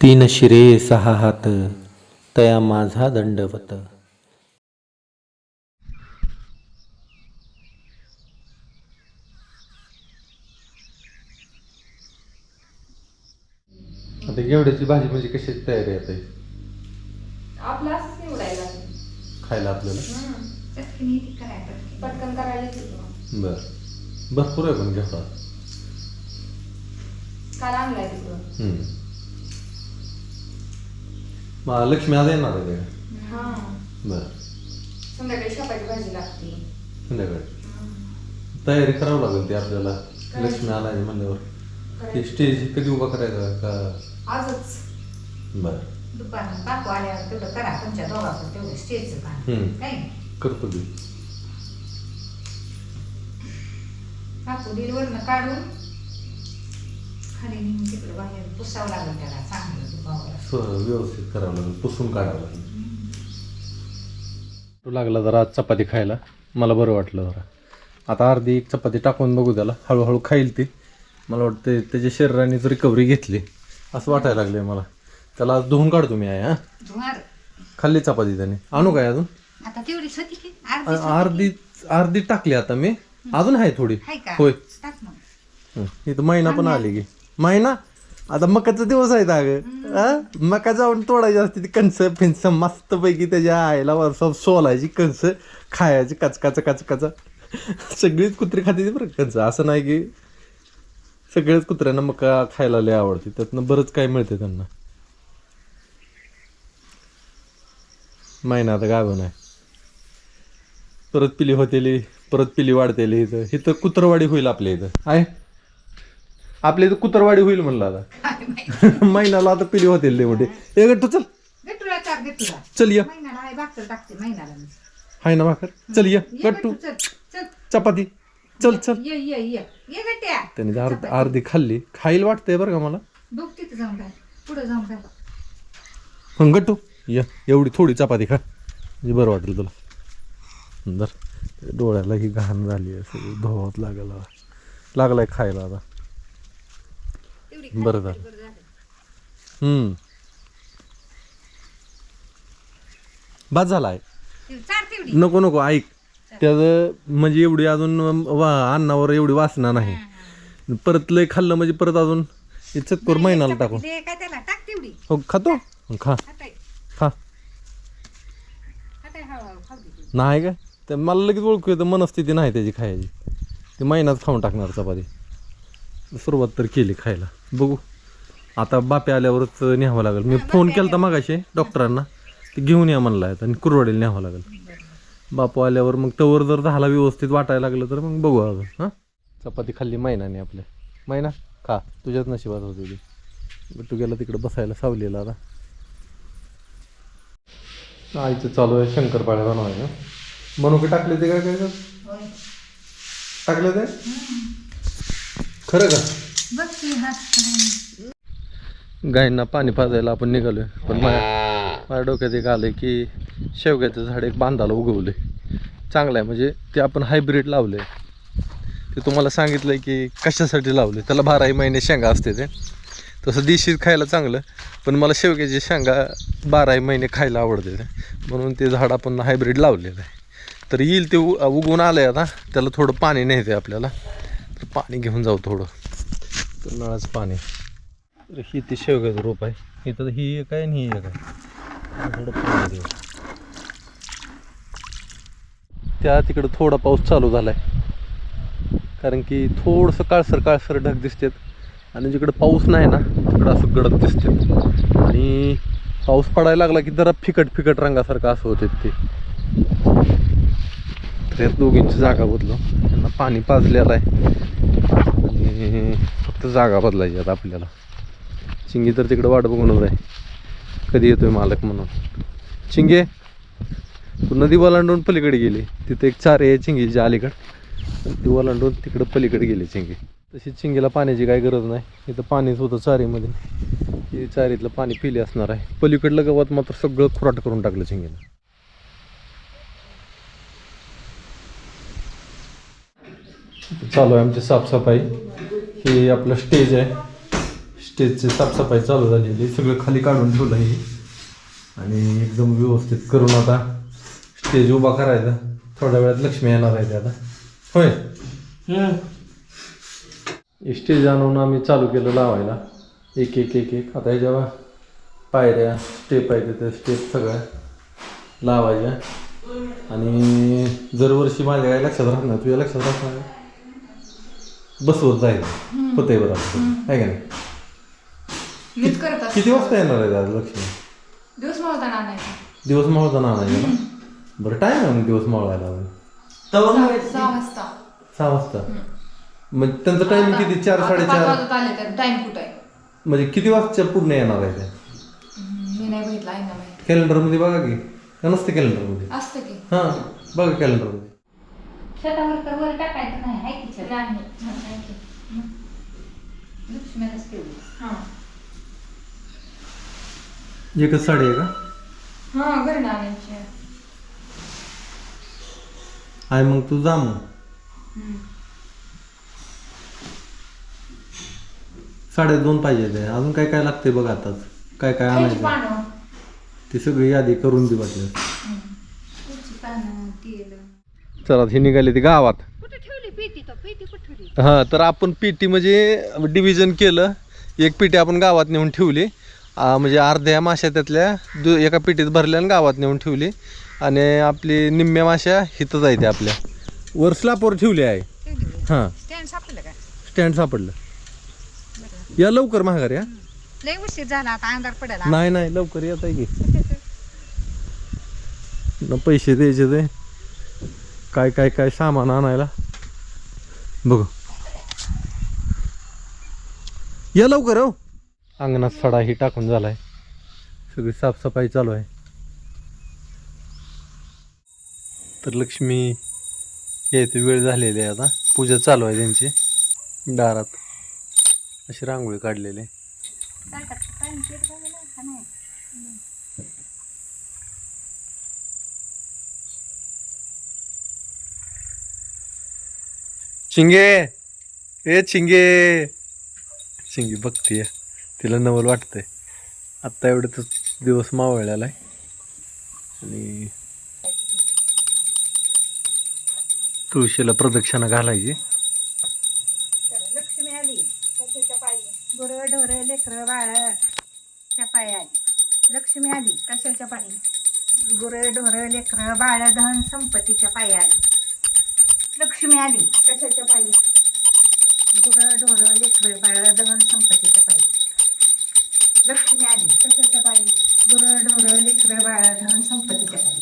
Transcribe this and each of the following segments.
तीन शिरे सहा हात तया माझा दंडवत आता घेवड्याची भाजी म्हणजे कशी तयारी? आपलं असंच निवडायला खायला आपल्याला चटणी ती करायला पडते. पटकन करायला येते मग. बर भरपूर आहे पण घेवडा काल आणलाय हम्म. मग लक्ष्मी आज येणार आहे का हा. बर. संध्याकाळी शापाची भाजी लागते. संध्याकाळी. तयारी करावं लागेल ती आपल्याला. लक्ष्मी आलाय म्हणल्यावर. ते स्टेज कधी उभा करायचा का? आजच. बर. बापू आल्यावर तेवढं करा. तुमच्या दोघांचं तेवढं स्टेजचं काम हम्म. काय? करतो बापू काढून खाली नेऊन तिकडं बाहेर पुसावं लागेल त्याला चांगलं दुखावं स- व्यवस्थित करावं लागेल पुसून काढावं लागेल. तो लागला जरा आज चपाती खायला मला बरं वाटलं जरा. आता अर्धी एक चपाती टाकून बघू त्याला हळूहळू खाईल ती. मला वाटतं त्याच्या शरीरानेच रिकव्हरी घेतली असं वाटायला लागले मला. त्याला आज धुवून काढतो मी आहे हा. धुवार. खाल्ली चपाती त्याने. आणू काय अजून? आता तेवढीच होती की अ- अर्धी अर्धी अर्धी टाकली आता मी. अजून आहे थोडी. हाय का? होय. टाक मग. हं, इथं महिना पण आली की. महिना? आता मकाचा दिवस आहेत अगं हा? मका जाऊन तोडायची असते ती कणस फिंस मस्त पैकी त्याच्या आईला वर्षात सोलायची कणस खायची कचकाच कचकाच. सगळीच कुत्री खाते ती बरं कणस. असं नाही की सगळ्याच कुत्र्यांना मका खायला लय आवडते. त्यातनं बरंच काय मिळते त्यांना. महिना आता गाभण आहे परत पिली होतेली परत पिली वाढतेली इथं. इथं कुत्रवाडी होईल आपल्या इथं. आहे? आपल्या इथं कुत्रवाडी होईल म्हणलं आता. महिन्याला आता पिली होतील ते मोठे. ए गट्टू चल. चार चल ये. महिन्याला आहे भाकर टाकते महिन्याला मी. हाय ना भाकर. चल ये. ये गट्टू गट्टू, चल चल. चपाती. चल चल. ये ये ये. ये गट्ट्या. त्याने जर अर्ध अर्धी खाल्ली. खाईल वाटतंय बरं का मला? बघ तिथं जाऊन काय पुढे जाऊन काय मग गट्टू. ये. एवढी थोडी चपाती खा. म्हणजे बरं वाटेल तुला. सुंदर डोळ्याला ही घाण झाली आहे. सगळी धोवत लागला लागलाय खायला आता. बरं झालं. हम्म. बाद झाला आहे नको नको ऐक. त्याचं म्हणजे एवढी अजून वा अन्नावर एवढी वासना नाही. परत लय खाल्लं म्हणजे परत अजून हे चक्कर महिन्याला टाकू. दे काय त्याला? टाक तेवढी. हो खातो? खा. हाताय खा. हाताय हळूहळू खाऊ दे. ती. नाही का? तर मला लगेच ओळखू येतं मनस्थिती नाही त्याची खायची. ती महिनाच खाऊन टाकणार चपाती. सुरुवात तर केली खायला. बघू. आता बापे आल्यावरच न्यावं लागेल. मी फोन केला तर मागाशी डॉक्टरांना. ते घेऊन या म्हणला आहेत आणि कुरवाडीला न्यावं लागेल. बापू आल्यावर मग तवर जर झाला व्यवस्थित वाटायला लागलं तर मग बघू अजून हां? चपाती खाल्ली महिनाने आपल्या. महिना खा. तुझ्याच नशिबात होती ती. तू गेला तिकडे बसायला सावलीला आता. आईचं चालू आहे शंकरपाळ्या बनवायचं मनुके टाकले ते काय काय. टाकले ते? खरं का? बघ की हात गायींना पाणी पाजायला आपण निघालोय. पण माझ्या माझ्या डोक्यात एक आलंय की शेवग्याचं झाड एक बांधाला उगवलंय. चांगलं आहे म्हणजे ते आपण हायब्रिड लावलंय. ते तुम्हाला सांगितलंय की कशासाठी लावले त्याला बाराही महिने शेंगा असते ते. तसं देशी खायला चांगलं पण मला शेवग्याची शेंगा बाराही महिने खायला आवडते ते. म्हणून ते झाड आपण हायब्रिड लावलेलं आहे. तर येईल ते उ उगवून आलंय आता. त्याला थोडं पाणी न्यायचं आपल्याला. तर पाणी घेऊन जाऊ थोडं. तर नळाचं पाणी. तर ही ती शेवग्याचं रोप आहे. इथं ही एक आहे आणि ही एक आहे. थोडं पाणी त्या तिकडं थोडा पाऊस चालू झाला आहे कारण की थोडंसं काळसर काळसर ढग दिसतात. आणि जिकडं पाऊस नाही ना तिकडं असं गडद दिसते आणि पाऊस पडायला लागला की जरा फिकट फिकट रंगासारखं असं होते ते. तर दोघींची जागा बदलो त्यांना पाणी पाजलेलं आहे. आणि फक्त जागा बदलायची आता आपल्याला. चिंगी तर तिकडं वाट बघूनच आहे कधी येतोय मालक म्हणून. चिंगे तू नदी ओलांडून पलीकडे गेली. तिथे एक चार आहे चिंगीची अलीकडं. ती ओलांडून तिकडं पलीकडे गेली चिंगी तशी चिंगीला पाण्याची काही गरज नाही. इथं पाणीच होतं चारीमध्ये. चारीतलं पाणी पिले असणार आहे. पलीकडलं गवत मात्र सगळं खुराट करून टाकलं चिंगीनं चालू आहे आमची साफसफाई. हे आपलं स्टेज आहे. स्टेजची साफसफाई चालू झालेली आहे. सगळं खाली काढून ठेवलं आहे. आणि एकदम व्यवस्थित करून आता स्टेज उभा करायचा. थोड्या वेळात लक्ष्मी येणार आहे ते आता होय स्टेज आणून आम्ही चालू केलं लावायला. एक एक एक एक. आता ह्याच्या पायऱ्या स्टेप आहेत त्या स्टेप सगळ्या लावायच्या. आणि दरवर्षी माझ्या काय लक्षात नाही. तुझ्या लक्षात नाही? बसवत जायचं होतंय बरं आहे का नाही? मीच करत असते किती वाजता येणार आहे दादा लक्ष्मी? दिवस मोळताना आणायचा दिवस मावळता ना आणायचं ना बरं टाईम आहे मग दिवस मावळायला अजून. सहा सहा वाजता. सहा वाजता? मग त्यांचं टायमिंग किती? चार आता पाच साडेचार? वाजत आले तर टाइम कुठं आहे? म्हणजे किती वाजता पूर्ण येणार आहे ते? हम्म, मी नाही बघितलं आहे ना माहिती. कॅलेंडरमध्ये बघा की. का नसते कॅलेंडरमध्ये असतं की. हां बघा कॅलेंडरमध्ये छतावर तर वर टाकायचं नाही आहे की छत नाही की. लक्ष्मीलाच ठेवली. हां. एकच साडी आहे का? हां घरी आणायची आहे. मग तू जा मग. हम्म. साडे दोन पाहिजे ते. अजून काय काय लागते बघ आताच. काय काय आणायचं? पानं. ती सगळी यादी करून दे वाटलं चला ही निघाली ती गावात. कुठे ठेवली पेटी तर पेटी कुठे ठेवली? हां तर आपण पीटी म्हणजे डिव्हिजन केलं. एक पिटी आपण गावात नेऊन ठेवली. आ, म्हणजे अर्ध्या माश्या त्यातल्या दु एका पिटीत भरल्या आणि गावात नेऊन ठेवली. आणि आपली निम्म्या माश्या हिथं जायते आपल्या. वर स्लापवर ठेवली आहे. हां. स्टँड सापडलं का? स्टँड सापडलं. या लवकर महागार या. लय उशीर झाला आता अंधार पडायला नाही नाही लवकर येत आहे की. न पैसे द्यायचे ते. काय काय काय सामान आणायला? बघू. या लवकर हो. अंगणात सडाही टाकून झालाय. सगळी साफसफाई चालू आहे. तर लक्ष्मी यायची वेळ झालेली आहे आता. पूजा चालू आहे त्यांची. दारात अशी रांगोळी काढलेली शिंगे. चिंगे ए चिंगे चिंगी बघतीय तिला नवल वाटतंय. आत्ता एवढं तर दिवस मावळलेला आहे आणि तुळशीला प्रदक्षिणा घालायची. लक्ष्मी आली. कशाच्या पायी? गुरु ढोर लेकर बाळ पायी आली. लक्ष्मी आली. कशाच्या पायी? गुरु ढोर लेकर बाळ धन संपत्तीच्या पायी आली. लक्ष्मी आली. कशाच्या पायी? गुरु ढोर लेकर बाळ धन संपत्तीच्या पायी. लक्ष्मी आली. कशाच्या पायी? गुरु ढोर लेकर बाळ धन संपत्तीच्या पायी.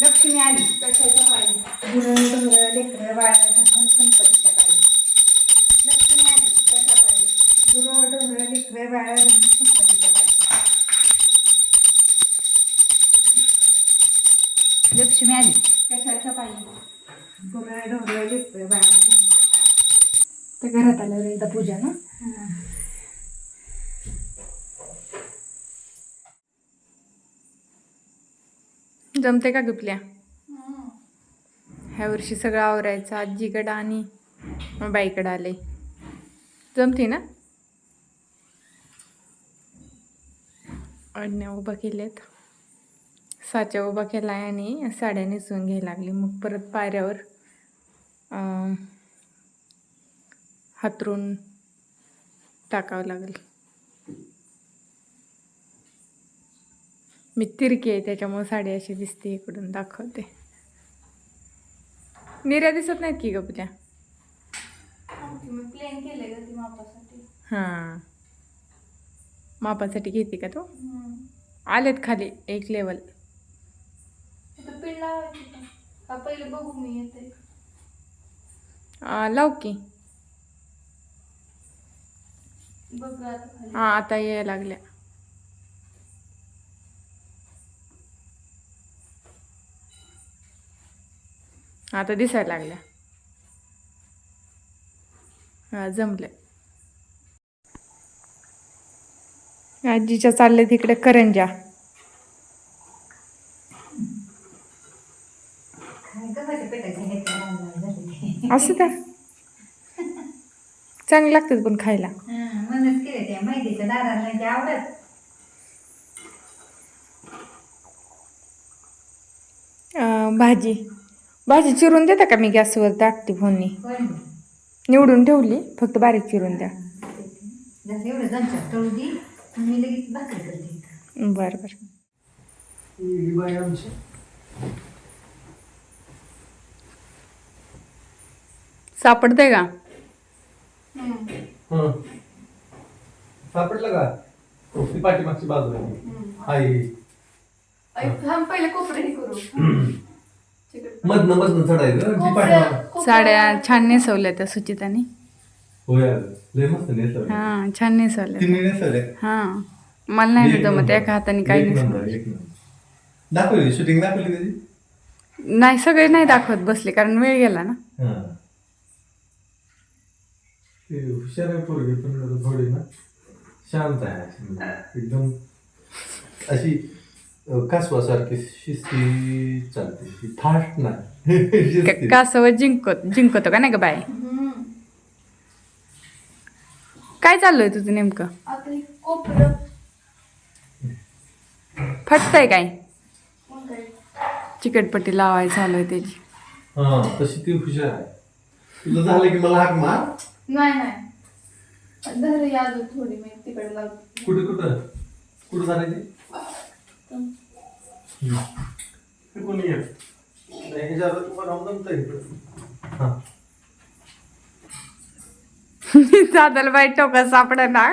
लक्ष्मी आली. कशाच्या पायी? गुरु ढोर लेकर बाळ धन संपत्तीच्या पायी. लक्ष्मी आली. कशा पायी? गुरु ढोर लेकर बाळ धन संपत्तीच्या पायी. लक्ष्मी आली. कशाच्या पायी? गुरु तर घरात आल्यावर एकदा पूजा ना? जमते का गुपल्या? ह्या वर्षी सगळं आवरायचं आजीकडं आणि बाईकडं आले. जमते ना? अडण्या उभा केल्यात. साच्या उभा केला आहे आणि साड्या नेसून घ्यायला लागली. मग परत पायऱ्यावर हातरून टाकावं लागेल. मी तिरकी आहे त्याच्यामुळे साडी अशी दिसते इकडून दाखवते. निर्या दिसत नाहीत की मापासाठी. हां. मापासाठी घेते का तो? आलेत खाली एक लेवल तिथं पिन लावायची का? का पहिले बघू मी येते. लाव की. बघ गं आता खाली. हां आता यायला लागल्या. आता दिसायला लागल्या. हा जमले आजीच्या चालले तिकडे करंजा गव्हाच्या पिठाचे हे ते लाल लाल झाले. असं त्या चांगले लागतात पण खायला. हं, दादाला आवडत. भाजी. भाजी चिरून देता का मी गॅसवर टाकते फोननी निवडून ठेवली फक्त बारीक चिरून द्या. जसं एवढं जणच्यात तळू दे? मी लगेच भाकरी करते. बरं बरं. सापडते का? हं. सापडलं का? ती पाठीमागची बाजू आहे. आई थांब पहिले कोपरे करू. चिकट मधनं मधनं चढायचं. ती पाठीमाग. साड्या छान नेसवल्या त्या सुचिताने. होय अगं. लय मस्त नेसवलं हां छान नेसवल्या तिने हां. मला नाही ना एक जमत. एका हाताने काही नेसवलं. दाखवली शूटिंग दाखवली नाही सगळे नाही दाखवत बसले कारण वेळ गेला ना. हां. ते हुशार आहे पोरगी पण थोडी ना शांत आहे अशी. एकदम अशी कासवासारखी शिस्ती चालते. ती फास्ट नाही. कासव जिंकत जिंकतो का नाही का बाय काय चाललंय तुझं नेमकं? फटतंय काय? चिकटपट्टी लावायची चालू आहे त्याची. हा तशी ती हुशार आहे. तुला झालं की मला हाक मार. नाही नाही. धर याद थोडी मी तिकडे लावते. कुठे कुठं? कुठं झालं ते? हे कोणी आहे? नाही, ह्याच्यावर तुम्हाला राहून जमतंय इथं. हा. दादाला बाई टोका सापडा ना.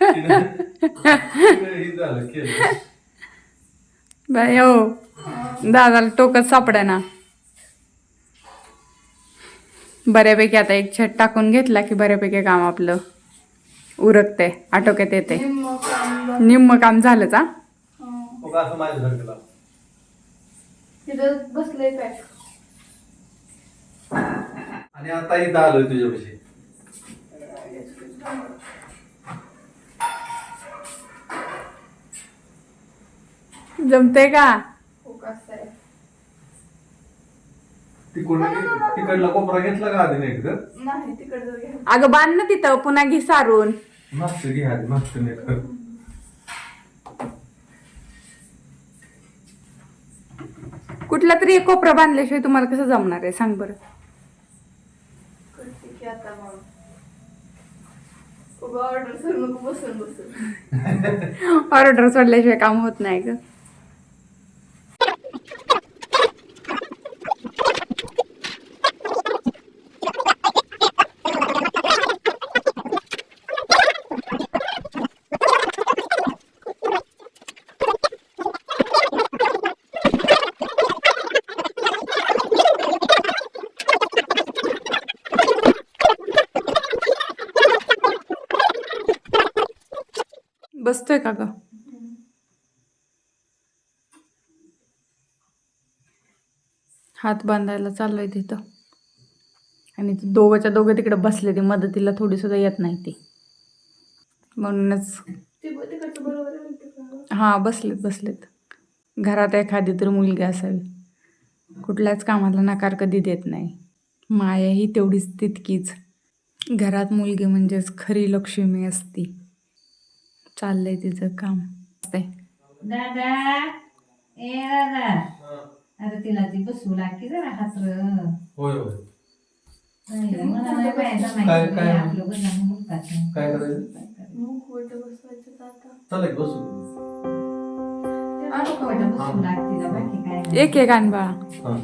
तिनं- तिनं हे झालं केलं. बाई हो. दादाला टोकच सापडा ना. बऱ्यापैकी आता एक छट टाकून घेतला की बऱ्यापैकी काम आपलं उरकते आटोक्यात येते निम्म काम झालं. झालंच हा का असं माझ्यासारखं लाव. तिथं बसलंय पॅक आणि आता इथं आलोय तुझ्यापाशी जमते का तिकडला कोपरा घेतला का आधी नाही का नाही तिकडे जर घ्या. अगं बांध ना तिथं पुन्हा घे सारून. मागचं घे आधी मागचं नाही कर. कुठला तरी एक कोपरा बांधल्याशिवाय तुम्हाला कसं जमणार आहे? सांग बरं. करते की आता मग. उगा ऑर्डर करू नको बसून बसून. ऑर्डर सोडल्याशिवाय काम होत नाही ग. बसतोय का ग? हात बांधायला चाललोय तिथं. आणि ते दोघंच्या दोघं तिकडे बसले ते मदतीला थोडी सुद्धा येत नाही ती. म्हणूनच हा बसलेत बसलेत. घरात एखादी तर मुलगी असावी कुठल्याच कामाला नकार कधी देत नाही. माया ही तेवढीच तितकीच. घरात मुलगी म्हणजेच खरी लक्ष्मी असती. चाललंय तिचं काम. असतंय. दादा ए दादा. अरे तिला ती बसू लाग की जरा हातर होय होय. मला नाही पाहिजे काय- माहिती काय? आपलं बदनाम मुलगाचं. काय करायचं? मुखवट बसवायचं आता. चला एक बसू. नको वाटत बसू लाग तिला बाकी काय नाही. एक एक आण बाळा. हा.